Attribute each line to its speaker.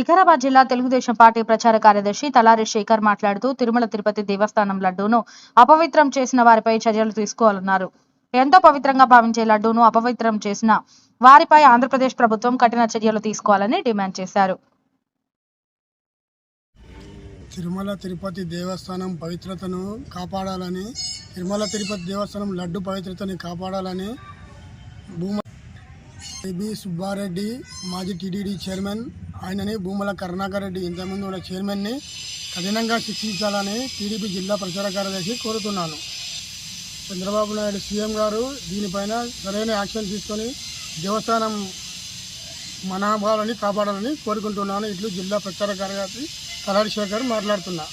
Speaker 1: వికారాబాద్ జిల్లా తెలుగుదేశం పార్టీ ప్రచార కార్యదర్శి తలారి శేఖర్ మాట్లాడుతూ తిరుమల తిరుపతి దేవస్థానం లడ్డూను అపవిత్రం చేసిన వారిపై చర్యలు తీసుకోవాలన్నారు. ఎంతో పవిత్రంగా భావించే లడ్డూను అపవిత్రం చేసిన వారిపై ఆంధ్రప్రదేశ్ ప్రభుత్వం కఠిన చర్యలు తీసుకోవాలని డిమాండ్ చేశారు.
Speaker 2: తిరుమల తిరుపతి దేవస్థానం పవిత్రతను కాపాడాలని తిరుమల తిరుపతి దేవస్థానం లడ్డు పవిత్రతని కాపాడాలని భూమ బి సుబ్బారెడ్డి మాజీ టీడీడీ చైర్మన్ ఆయనని భూమల కరుణాకర్ రెడ్డి ఇంతకుముందు ఉన్న చైర్మన్ని కఠినంగా శిక్షించాలని టీడీపీ జిల్లా ప్రచార కార్యదర్శి కోరుతున్నాను. చంద్రబాబు నాయుడు సీఎం గారు దీనిపైన సరైన యాక్షన్ తీసుకొని దేవస్థానం మనోభావాలని కాపాడాలని కోరుకుంటున్నాను. ఇట్లు జిల్లా ప్రచార కార్యదర్శి కళాశేఖర్ మాట్లాడుతున్నాను మాట్లాడుతున్నా.